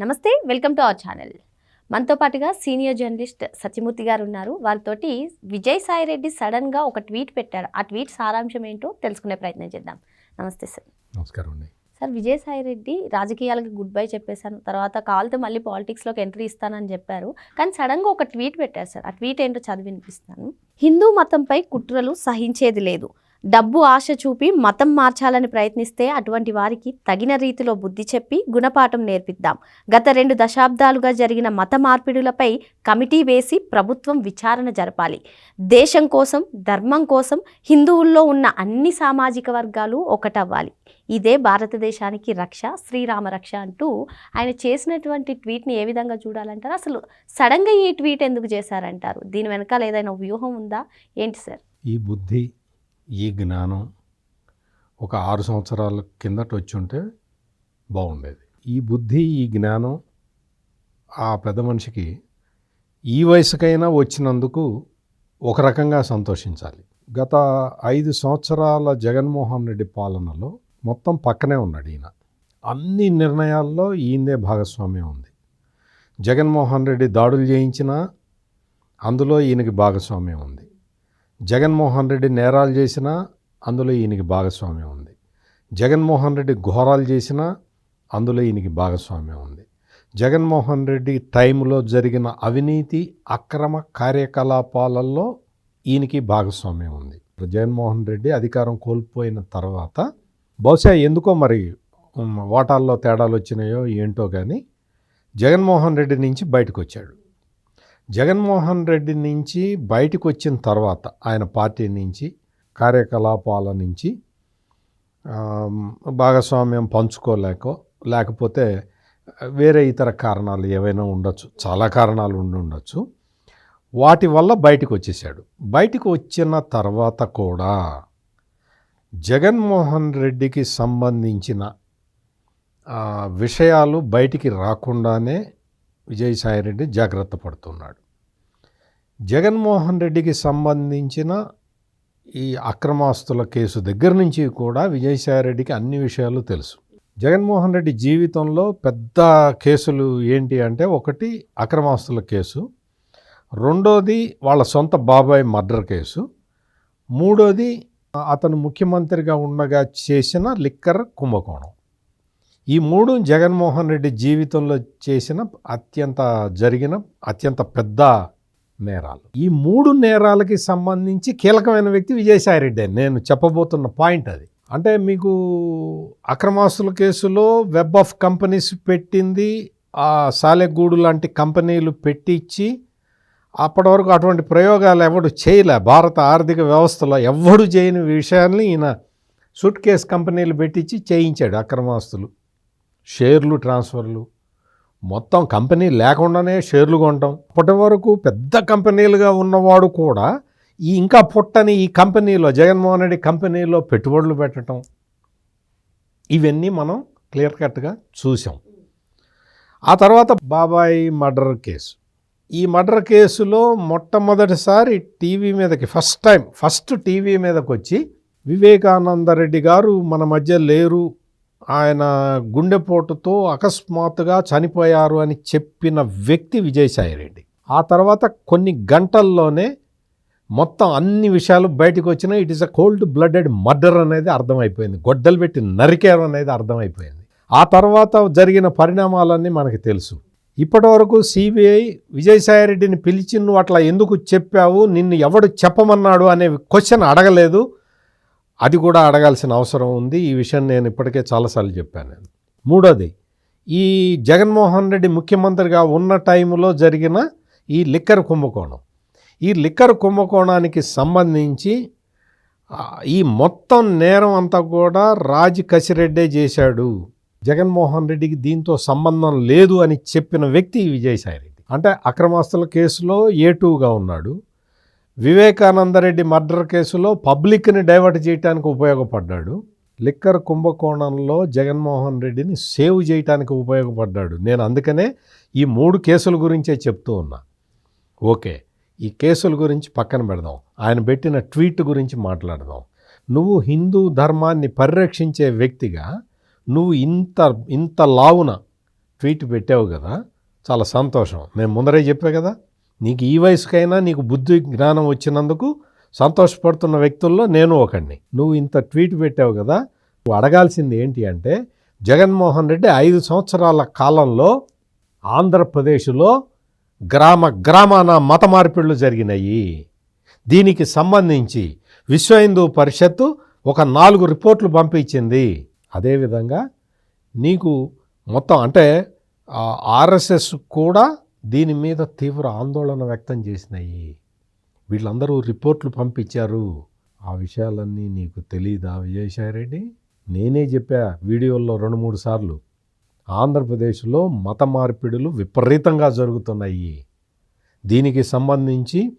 నమస్తే welcome to our channel. మనతో పాటుగా సీనియర్ జర్నలిస్ట్ సత్యమూర్తి గారు ఉన్నారు. వారితోటి విజయ్ సాయి రెడ్డి సడన్గా ఒక ట్వీట్ పెట్టారు ఆ ట్వీట్ సారాంశం ఏంటో తెలుసుకునే ప్రయత్నం చేద్దాం. నమస్తే సార్. నమస్కారం అండి. సార్ విజయసాయి రెడ్డి రాజకీయాలకు గుడ్ బై చెప్పేశాను. తర్వాత కాల్తో మళ్ళీ పాలిటిక్స్లోకి ఎంట్రీ ఇస్తానని చెప్పారు. కానీ సడన్గా ఒక ట్వీట్ పెట్టారు సార్. ఆ ట్వీట్ ఏంటో చదివి వినిపిస్తాను హిందూ మతంపై కుట్రలు సహించేది లేదు. డబ్బు ఆశ చూపి మతం మార్చాలని ప్రయత్నిస్తే అటువంటి వారికి తగిన రీతిలో బుద్ధి చెప్పి గుణపాఠం నేర్పిద్దాం. గత రెండు దశాబ్దాలుగా జరిగిన మత మార్పిడులపై కమిటీ వేసి ప్రభుత్వం విచారణ జరపాలి. దేశం కోసం ధర్మం కోసం హిందువుల్లో ఉన్న అన్ని సామాజిక వర్గాలు ఒకటవ్వాలి. ఇదే భారతదేశానికి రక్ష శ్రీరామ రక్ష అంటూ ఆయన చేసినటువంటి ట్వీట్ని ఏ విధంగా చూడాలంటారు? అసలు సడన్గా ఈ ట్వీట్ ఎందుకు చేశారంటారు? దీని వెనకాల ఏదైనా వ్యూహం ఉందా? ఏంటి సార్? ఈ బుద్ధి ఈ జ్ఞానం ఒక ఆరు సంవత్సరాల కిందట వచ్చి ఉంటే బాగుండేది. ఈ బుద్ధి ఈ జ్ఞానం ఆ పెద్ద మనిషికి ఈ వయసుకైనా వచ్చినందుకు ఒక రకంగా సంతోషించాలి. గత ఐదు సంవత్సరాల జగన్మోహన్ రెడ్డి పాలనలో మొత్తం పక్కనే ఉన్నాడు ఈయన. అన్ని నిర్ణయాల్లో ఈయనదే భాగస్వామ్యం ఉంది. జగన్మోహన్ రెడ్డి దాడులు చేయించినా అందులో ఈయనకి భాగస్వామ్యం ఉంది. జగన్మోహన్ రెడ్డి నేరాలు చేసినా అందులో ఈయనకి భాగస్వామ్యం ఉంది. జగన్మోహన్ రెడ్డి ఘోరాలు చేసినా అందులో ఈయనకి భాగస్వామ్యం ఉంది. జగన్మోహన్ రెడ్డి టైంలో జరిగిన అవినీతి అక్రమ కార్యకలాపాలలో ఈయనకి భాగస్వామ్యం ఉంది. జగన్మోహన్ రెడ్డి అధికారం కోల్పోయిన తర్వాత బహుశా ఎందుకో మరి వాటాల్లో తేడాలు వచ్చినాయో ఏంటో కానీ జగన్మోహన్ రెడ్డి నుంచి బయటకు వచ్చాడు. జగన్మోహన్ రెడ్డి నుంచి బయటకు వచ్చిన తర్వాత ఆయన పార్టీ నుంచి కార్యకలాపాల నుంచి భాగస్వామ్యం పంచుకోలేక లేకపోతే వేరే ఇతర కారణాలు ఏవైనా ఉండొచ్చు చాలా కారణాలు ఉండి ఉండొచ్చు. వాటి వల్ల బయటకు వచ్చేసాడు బయటకు వచ్చిన తర్వాత కూడా జగన్మోహన్ రెడ్డికి సంబంధించిన విషయాలు బయటికి రాకుండానే విజయసాయిరెడ్డి జాగ్రత్త పడుతున్నాడు. జగన్మోహన్ రెడ్డికి సంబంధించిన ఈ అక్రమాస్తుల కేసు దగ్గర నుంచి కూడా విజయసాయిరెడ్డికి అన్ని విషయాలు తెలుసు. జగన్మోహన్ రెడ్డి జీవితంలో పెద్ద కేసులు ఏంటి అంటే ఒకటి అక్రమాస్తుల కేసు రెండోది వాళ్ళ సొంత బాబాయ్ మర్డర్ కేసు మూడోది అతను ముఖ్యమంత్రిగా ఉండగా చేసిన లిక్కర్ కుంభకోణం. ఈ మూడు జగన్మోహన్ రెడ్డి జీవితంలో చేసిన అత్యంత జరిగిన అత్యంత పెద్ద నేరాలు. ఈ మూడు నేరాలకి సంబంధించి కీలకమైన వ్యక్తి విజయసాయిరెడ్డి నేను చెప్పబోతున్న పాయింట్ అది. అంటే మీకు అక్రమాస్తుల కేసులో వెబ్ ఆఫ్ కంపెనీస్ పెట్టింది ఆ సాలెగూడు లాంటి కంపెనీలు పెట్టించి అప్పటి వరకు అటువంటి ప్రయోగాలు ఎవడు చేయలే. భారత ఆర్థిక వ్యవస్థలో ఎవడు చేయని విషయాల్ని ఈయన సూట్ కేస్ కంపెనీలు పెట్టించి చేయించాడు అక్రమాస్తులు. షేర్లు ట్రాన్స్ఫర్లు. మొత్తం కంపెనీ లేకుండానే షేర్లు కొనటం అప్పటి వరకు పెద్ద కంపెనీలుగా ఉన్నవాడు కూడా ఈ ఇంకా పుట్టని ఈ కంపెనీలో జగన్మోహన్ రెడ్డి కంపెనీలో పెట్టుబడులు పెట్టడం ఇవన్నీ మనం క్లియర్ కట్గా చూసాం. ఆ తర్వాత బాబాయ్ మర్డర్ కేసు. ఈ మర్డర్ కేసులో మొట్టమొదటిసారి టీవీ మీదకి ఫస్ట్ టైం ఫస్ట్ టీవీ మీదకి వచ్చి వివేకానందరెడ్డి గారు మన మధ్య లేరు. ఆయన గుండెపోటుతో అకస్మాత్తుగా చనిపోయారు అని చెప్పిన వ్యక్తి విజయసాయిరెడ్డి ఆ తర్వాత కొన్ని గంటల్లోనే మొత్తం అన్ని విషయాలు బయటకు వచ్చినా it is a cold blooded murder అనేది అర్థమైపోయింది. గొడ్డలు పెట్టి నరికారు అనేది అర్థమైపోయింది. ఆ తర్వాత జరిగిన పరిణామాలన్నీ మనకి తెలుసు. ఇప్పటివరకు సిబిఐ విజయసాయిరెడ్డిని పిలిచి నువ్వు అట్లా ఎందుకు చెప్పావు? నిన్ను ఎవడు చెప్పమన్నాడు? అనే క్వశ్చన్ అడగలేదు. అది కూడా అడగాల్సిన అవసరం ఉంది. ఈ విషయం నేను ఇప్పటికే చాలాసార్లు చెప్పాను. మూడోది ఈ జగన్మోహన్ రెడ్డి ముఖ్యమంత్రిగా ఉన్న టైంలో జరిగిన ఈ లిక్కర్ కుంభకోణం. ఈ లిక్కర్ కుంభకోణానికి సంబంధించి ఈ మొత్తం నేరం అంతా కూడా రాజ్ కసిరెడ్డే చేశాడు. జగన్మోహన్ రెడ్డికి దీంతో సంబంధం లేదు అని చెప్పిన వ్యక్తి విజయసాయి రెడ్డి అంటే అక్రమాస్తుల కేసులో ఏ టూగా ఉన్నాడు? వివేకానందరెడ్డి మర్డర్ కేసులో పబ్లిక్ని డైవర్ట్ చేయడానికి ఉపయోగపడ్డాడు. లిక్కర్ కుంభకోణంలో జగన్మోహన్ రెడ్డిని సేవ్ చేయటానికి ఉపయోగపడ్డాడు. నేను అందుకనే ఈ మూడు కేసుల గురించే చెప్తూ ఉన్నా. ఓకే ఈ కేసుల గురించి పక్కన పెడదాం. ఆయన పెట్టిన ట్వీట్ గురించి మాట్లాడదాం. నువ్వు హిందూ ధర్మాన్ని పరిరక్షించే వ్యక్తిగా నువ్వు ఇంత ఇంత లావున ట్వీట్ పెట్టావు కదా చాలా సంతోషం. నేను ముందరే చెప్పా కదా? నీకు ఈ వయసుకైనా నీకు బుద్ధి జ్ఞానం వచ్చినందుకు సంతోషపడుతున్న వ్యక్తుల్లో నేను ఒకడిని నువ్వు ఇంత ట్వీట్ పెట్టావు కదా నువ్వు అడగాల్సింది ఏంటి అంటే జగన్మోహన్ రెడ్డి ఐదు సంవత్సరాల కాలంలో ఆంధ్రప్రదేశ్లో గ్రామ గ్రామాన మత మార్పిళ్ళు జరిగినాయి. దీనికి సంబంధించి విశ్వ హిందూ పరిషత్తు ఒక నాలుగు రిపోర్ట్లు పంపించింది. అదేవిధంగా నీకు మొత్తం అంటే ఆర్ఎస్ఎస్ కూడా దీని మీద తీవ్ర ఆందోళన వ్యక్తం చేసినాయి. వీళ్ళందరూ రిపోర్ట్లు పంపించారు. ఆ విషయాలన్నీ నీకు తెలియదా విజయసాయిరెడ్డి? నేనే చెప్పా వీడియోల్లో రెండు మూడు సార్లు. ఆంధ్రప్రదేశ్లో మత మార్పిడులు విపరీతంగా జరుగుతున్నాయి. దీనికి సంబంధించి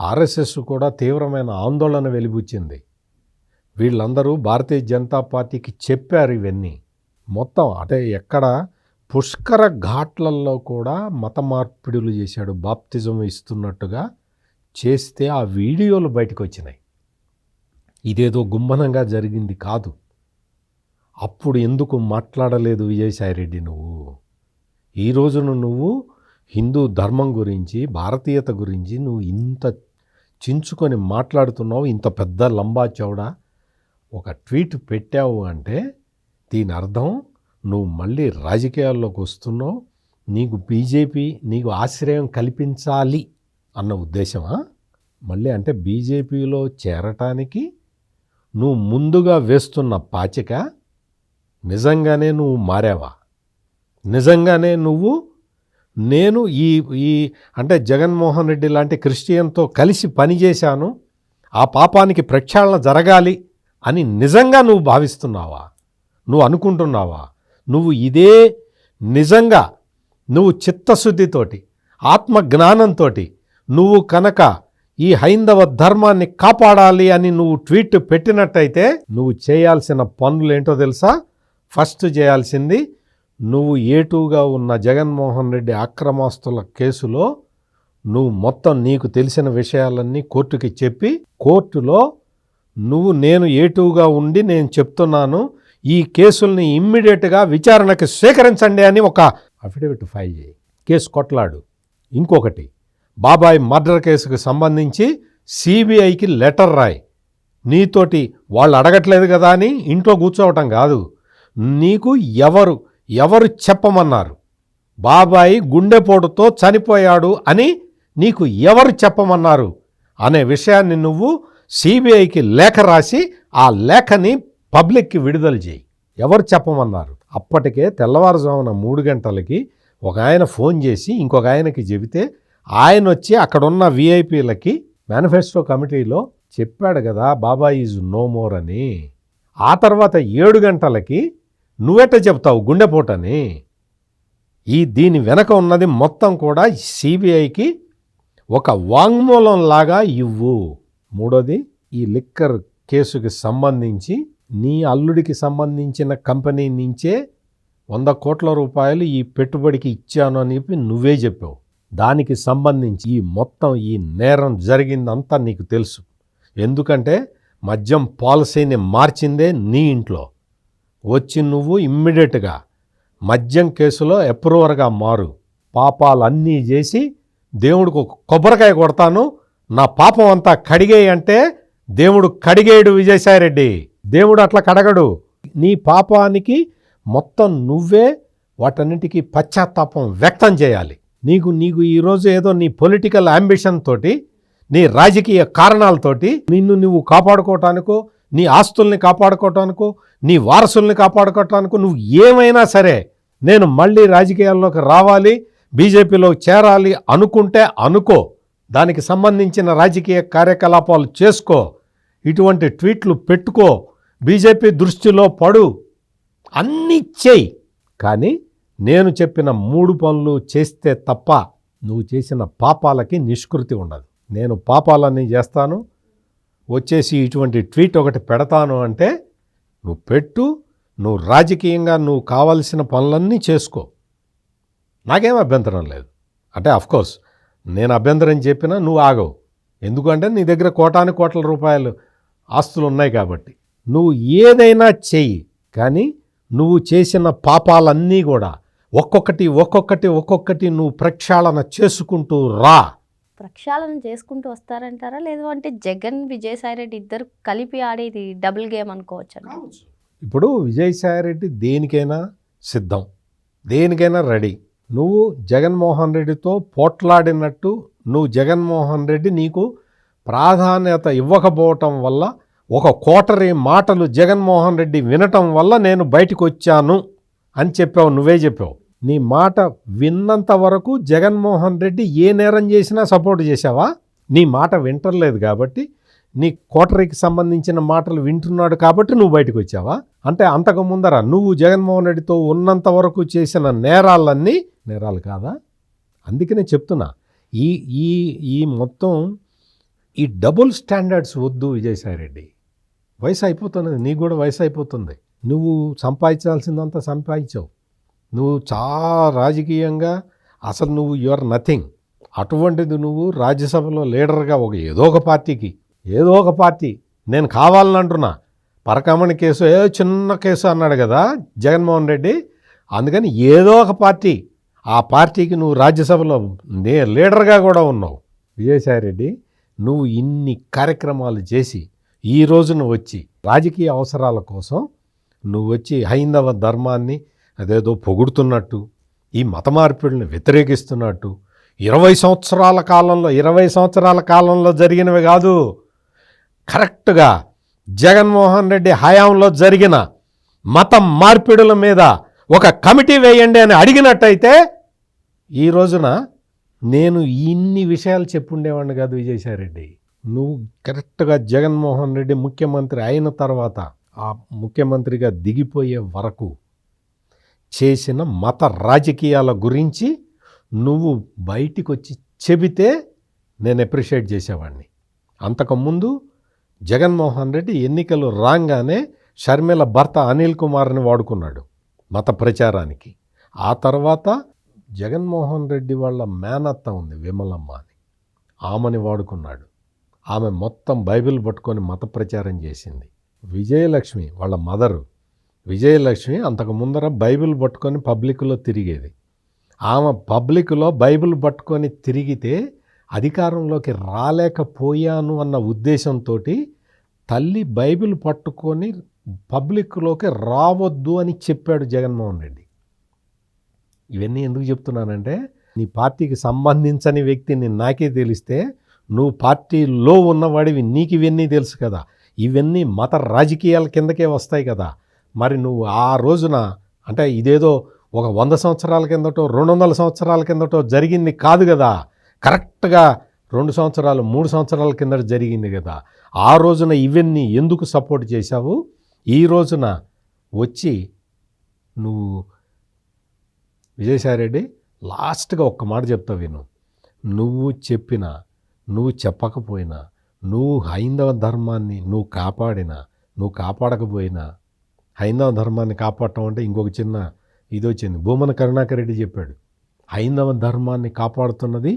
ఆర్ఎస్ఎస్ కూడా తీవ్రమైన ఆందోళన వెలిబుచ్చింది. వీళ్ళందరూ భారతీయ జనతా పార్టీకి చెప్పారు ఇవన్నీ. మొత్తం అంటే ఎక్కడ పుష్కర ఘాట్లల్లో కూడా మత మార్పిడులు చేశాడు బాప్తిజం ఇస్తున్నట్టుగా చేస్తే ఆ వీడియోలు బయటకు వచ్చినాయి ఇదేదో గుమ్మనంగా జరిగింది కాదు. అప్పుడు ఎందుకు మాట్లాడలేదు విజయసాయిరెడ్డి నువ్వు? ఈ రోజున నువ్వు హిందూ ధర్మం గురించి భారతీయత గురించి నువ్వు ఇంత చించుకొని మాట్లాడుతున్నావు ఇంత పెద్ద లంబా చౌడ ఒక ట్వీట్ పెట్టావు అంటే దీని అర్థం నువ్వు మళ్ళీ రాజకీయాల్లోకి వస్తున్నావు నీకు బీజేపీ నీకు ఆశ్రయం కల్పించాలి అన్న ఉద్దేశమా? మళ్ళీ అంటే బీజేపీలో చేరటానికి నువ్వు ముందుగా వేస్తున్న పాచిక నిజంగానే నువ్వు మారావా? నిజంగానే నువ్వు నేను ఈ ఈ అంటే జగన్మోహన్ రెడ్డి లాంటి క్రిస్టియన్తో కలిసి పనిచేశాను ఆ పాపానికి ప్రక్షాళన జరగాలి అని నిజంగా నువ్వు భావిస్తున్నావా? నువ్వు అనుకుంటున్నావా? నువ్వు ఇదే నిజంగా నువ్వు చిత్తశుద్ధితోటి ఆత్మజ్ఞానంతో నువ్వు కనుక ఈ హైందవ ధర్మాన్ని కాపాడాలి అని నువ్వు ట్వీట్ పెట్టినట్టయితే నువ్వు చేయాల్సిన పనులు ఏంటో తెలుసా? ఫస్ట్ చేయాల్సింది నువ్వు ఏటూగా ఉన్న జగన్మోహన్ రెడ్డి అక్రమాస్తుల కేసులో నువ్వు మొత్తం నీకు తెలిసిన విషయాలన్నీ కోర్టుకి చెప్పి కోర్టులో నువ్వు నేను ఏటుగా ఉండి నేను చెప్తున్నాను ఈ కేసుల్ని ఇమ్మీడియట్గా విచారణకి స్వీకరించండి అని ఒక అఫిడవిట్ ఫైల్ చేయి. కేసు కొట్లాడు. ఇంకొకటి బాబాయ్ మర్డర్ కేసుకు సంబంధించి సిబిఐకి లెటర్ రాయి. నీతోటి వాళ్ళు అడగట్లేదు కదా అని ఇంట్లో కూర్చోవటం కాదు. నీకు ఎవరు ఎవరు చెప్పమన్నారు? బాబాయి గుండెపోటుతో చనిపోయాడు అని నీకు ఎవరు చెప్పమన్నారు? అనే విషయాన్ని నువ్వు సిబిఐకి లేఖ రాసి ఆ లేఖని పబ్లిక్కి విడుదల చేయి. ఎవరు చెప్పమన్నారు? అప్పటికే తెల్లవారుజామున మూడు గంటలకి ఒక ఆయన ఫోన్ చేసి ఇంకొక ఆయనకి చెబితే ఆయన వచ్చి అక్కడున్న విఐపీలకి మేనిఫెస్టో కమిటీలో చెప్పాడు కదా బాబా ఈజ్ నో మోర్ అని. ఆ తర్వాత ఏడు గంటలకి నువ్వెట చెప్తావు గుండెపోటని ఈ దీని వెనక ఉన్నది మొత్తం కూడా సిబిఐకి ఒక వాంగ్మూలం లాగా ఇవ్వు. మూడోది ఈ లిక్కర్ కేసుకి సంబంధించి నీ అల్లుడికి సంబంధించిన కంపెనీ నుంచే వంద కోట్ల రూపాయలు ఈ పెట్టుబడికి ఇచ్చాను అని చెప్పి నువ్వే చెప్పావు. దానికి సంబంధించి ఈ మొత్తం ఈ నేరం జరిగిందంతా నీకు తెలుసు. ఎందుకంటే మద్యం పాలసీని మార్చిందే నీ ఇంట్లో. వచ్చి నువ్వు ఇమ్మీడియట్గా మద్యం కేసులో ఎప్రూవర్గా మారు. పాపాలన్నీ చేసి దేవుడికి ఒక కొబ్బరికాయ కొడతాను. నా పాపం అంతా కడిగేయి అంటే దేవుడు కడిగేయడు విజయసాయిరెడ్డి. దేవుడు అట్లా కడగడు. నీ పాపానికి మొత్తం నువ్వే వాటన్నిటికీ పశ్చాత్తాపం వ్యక్తం చేయాలి. నీకు నీకు ఈరోజు ఏదో నీ పొలిటికల్ అంబిషన్ తోటి నీ రాజకీయ కారణాలతోటి నిన్ను నువ్వు కాపాడుకోవటానికో నీ ఆస్తుల్ని కాపాడుకోవటానికో నీ వారసుల్ని కాపాడుకోవటానికో నువ్వు ఏమైనా సరే నేను మళ్ళీ రాజకీయాల్లోకి రావాలి బీజేపీలో చేరాలి అనుకుంటే అనుకో. దానికి సంబంధించిన రాజకీయ కార్యకలాపాలు చేసుకో. ఇటువంటి ట్వీట్లు పెట్టుకో. బీజేపీ దృష్టిలో పడు. అన్నీ చేయి. కానీ నేను చెప్పిన మూడు పనులు చేస్తే తప్ప నువ్వు చేసిన పాపాలకి నిష్కృతి ఉండదు. నేను పాపాలన్నీ చేస్తాను. వచ్చేసి ఇటువంటి ట్వీట్ ఒకటి పెడతాను అంటే నువ్వు పెట్టు నువ్వు రాజకీయంగా నువ్వు కావలసిన పనులన్నీ చేసుకో. నాకేం అభ్యంతరం లేదు. అంటే కోర్స్ నేను అభ్యంతరం చెప్పినా నువ్వు ఆగవు. ఎందుకంటే నీ దగ్గర కోటాను కోట్ల రూపాయలు ఆస్తులు ఉన్నాయి కాబట్టి. నువ్వు ఏదైనా చెయ్యి కానీ నువ్వు చేసిన పాపాలన్నీ కూడా ఒక్కొక్కటి ఒక్కొక్కటి ఒక్కొక్కటి నువ్వు ప్రక్షాళన చేసుకుంటూ రా. ప్రక్షాళన చేసుకుంటూ వస్తారంటారా? లేదు అంటే జగన్ విజయసాయి రెడ్డి ఇద్దరు కలిపి ఆడేది డబుల్ గేమ్ అనుకోవచ్చు? ఇప్పుడు విజయసాయిరెడ్డి దేనికైనా సిద్ధం దేనికైనా రెడీ. నువ్వు జగన్మోహన్ రెడ్డితో పోట్లాడినట్టు నువ్వు జగన్మోహన్ రెడ్డి నీకు ప్రాధాన్యత ఇవ్వకపోవటం వల్ల ఒక కోటరీ మాటలు జగన్మోహన్ రెడ్డి వినటం వల్ల నేను బయటకు వచ్చాను అని చెప్పావు నువ్వే చెప్పావు. నీ మాట విన్నంత వరకు జగన్మోహన్ రెడ్డి ఏ నేరం చేసినా సపోర్ట్ చేశావా? నీ మాట వింటర్లేదు కాబట్టి నీ కోటరీకి సంబంధించిన మాటలు వింటున్నాడు కాబట్టి నువ్వు బయటకు వచ్చావా అంటే అంతకు ముందర నువ్వు జగన్మోహన్ రెడ్డితో ఉన్నంత వరకు చేసిన నేరాలన్నీ నేరాలు కాదా? అందుకనే చెప్తున్నా ఈ ఈ ఈ మొత్తం ఈ డబుల్ స్టాండర్డ్స్ వద్దు విజయసాయి రెడ్డి వయసు అయిపోతున్నది నీకు కూడా వయసు అయిపోతుంది నువ్వు సంపాదించాల్సిందంతా సంపాదించావు. నువ్వు చాలా రాజకీయంగా అసలు నువ్వు యు ఆర్ నథింగ్ అటువంటిది నువ్వు రాజ్యసభలో లీడర్గా ఒక ఏదో ఒక పార్టీకి ఏదో ఒక పార్టీ. నేను కావాలని అంటున్నా. పరకామణి కేసు ఏదో చిన్న కేసు అన్నాడు కదా జగన్మోహన్ రెడ్డి. అందుకని ఏదో ఒక పార్టీ ఆ పార్టీకి నువ్వు రాజ్యసభలో నే లీడర్గా కూడా ఉన్నావు. విజయసాయి రెడ్డి నువ్వు ఇన్ని కార్యక్రమాలు చేసి ఈ రోజున వచ్చి రాజకీయ అవసరాల కోసం నువ్వు వచ్చి హైందవ ధర్మాన్ని అదేదో పొగుడుతున్నట్టు ఈ మత మార్పిడిని వ్యతిరేకిస్తున్నట్టు ఇరవై సంవత్సరాల కాలంలో ఇరవై సంవత్సరాల కాలంలో జరిగినవి కాదు. కరెక్ట్గా జగన్మోహన్ రెడ్డి హయాంలో జరిగిన మత మార్పిడుల మీద ఒక కమిటీ వేయండి అని అడిగినట్టయితే ఈ రోజున నేను ఇన్ని విషయాలు చెప్పుండేవాడిని కాదు విజయసాయిరెడ్డి. నువ్వు కరెక్ట్గా జగన్మోహన్ రెడ్డి ముఖ్యమంత్రి అయిన తర్వాత ఆ ముఖ్యమంత్రిగా దిగిపోయే వరకు చేసిన మత రాజకీయాల గురించి నువ్వు బయటికి వచ్చి చెబితే నేను అప్రిషియేట్ చేసేవాడిని అంతకుముందు జగన్మోహన్ రెడ్డి ఎన్నికలు రాగానే షర్మిల భర్త అనిల్ కుమార్ని వాడుకున్నాడు మత ప్రచారానికి. ఆ తర్వాత జగన్మోహన్ రెడ్డి వాళ్ళ మేనత్త ఉంది విమలమ్మ అని. ఆమెని వాడుకున్నాడు. ఆమె మొత్తం బైబిల్ పట్టుకొని మత ప్రచారం చేసింది. విజయలక్ష్మి వాళ్ళ మదరు విజయలక్ష్మి అంతకు ముందర బైబిల్ పట్టుకొని పబ్లిక్లో తిరిగేది. ఆమె పబ్లిక్లో బైబిల్ పట్టుకొని తిరిగితే అధికారంలోకి రాలేకపోయాను అన్న ఉద్దేశంతో తల్లి బైబిల్ పట్టుకొని పబ్లిక్లోకి రావద్దు అని చెప్పాడు జగన్మోహన్ రెడ్డి. ఇవన్నీ ఎందుకు చెప్తున్నానంటే నీ పార్టీకి సంబంధించని వ్యక్తిని నాకే తెలిస్తే నువ్వు పార్టీలో ఉన్నవాడివి నీకు ఇవన్నీ తెలుసు కదా. ఇవన్నీ మత రాజకీయాల కిందకే వస్తాయి కదా. మరి నువ్వు ఆ రోజున అంటే ఇదేదో ఒక వంద సంవత్సరాల కిందటో రెండు వందల సంవత్సరాల కిందటో జరిగింది కాదు కదా. కరెక్ట్గా రెండు సంవత్సరాలు మూడు సంవత్సరాల కిందట జరిగింది కదా. ఆ రోజున ఇవన్నీ ఎందుకు సపోర్ట్ చేశావు? ఈ రోజున వచ్చి నువ్వు విజయసాయిరెడ్డి లాస్ట్గా ఒక్క మాట చెప్తా విను. నువ్వు చెప్పిన నువ్వు చెప్పకపోయినా నువ్వు హైందవ ధర్మాన్ని నువ్వు కాపాడినా నువ్వు కాపాడకపోయినా హైందవ ధర్మాన్ని కాపాడటం అంటే ఇంకొక చిన్న ఇది వచ్చింది. భూమన కరుణాకర్ రెడ్డి చెప్పాడు హైందవ ధర్మాన్ని కాపాడుతున్నది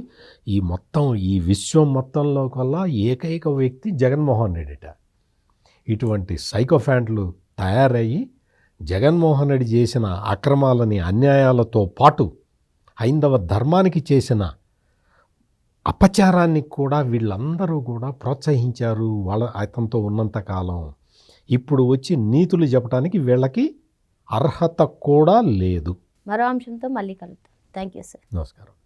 ఈ మొత్తం ఈ విశ్వం మొత్తంలో కల్లా ఏకైక వ్యక్తి జగన్మోహన్ రెడ్డిట. ఇటువంటి సైకోఫ్యాంట్లు తయారయ్యి జగన్మోహన్ రెడ్డి చేసిన అక్రమాలని అన్యాయాలతో పాటు హైందవ ధర్మానికి చేసిన అపచారాన్ని కూడా వీళ్ళందరూ కూడా ప్రోత్సహించారు వాళ్ళ అతనితో ఉన్నంతకాలం ఇప్పుడు వచ్చి నీతులు చెప్పడానికి వీళ్ళకి అర్హత కూడా లేదు. మరో అంశంతో మళ్ళీ కలుద్దాం. Thank you sir. నమస్కారం.